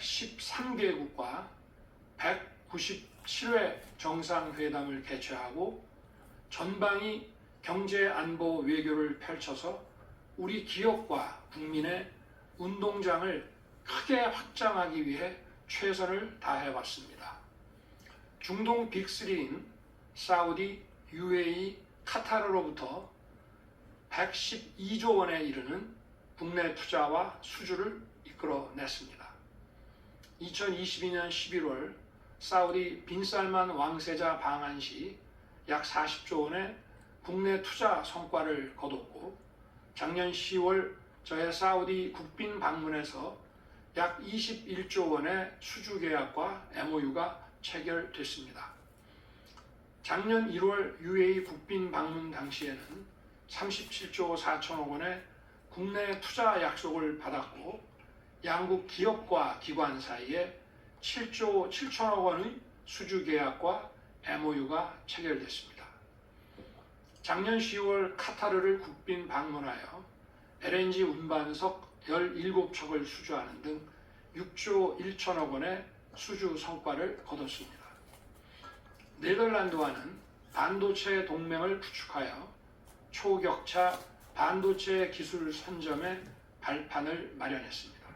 113개국과 197회 정상회담을 개최하고 전방위 경제 안보 외교를 펼쳐서 우리 기업과 국민의 운동장을 크게 확장하기 위해 최선을 다해 왔습니다. 중동 빅3인 사우디, UAE, 카타르로부터 112조 원에 이르는 국내 투자와 수주를 이끌어냈습니다. 2022년 11월 사우디 빈살만 왕세자 방한 시 약 40조 원의 국내 투자 성과를 거뒀고 작년 10월 저의 사우디 국빈 방문에서 약 21조 원의 수주 계약과 MOU가 체결됐습니다. 작년 1월 UAE 국빈 방문 당시에는 37조 4천억 원의 국내 투자 약속을 받았고 양국 기업과 기관 사이에 7조 7천억 원의 수주 계약과 MOU가 체결됐습니다. 작년 10월 카타르를 국빈 방문하여 LNG 운반석 17척을 수주하는 등 6조 1천억 원의 수주 성과를 거뒀습니다. 네덜란드와는 반도체 동맹을 구축하여 초격차 반도체 기술 선점의 발판을 마련했습니다.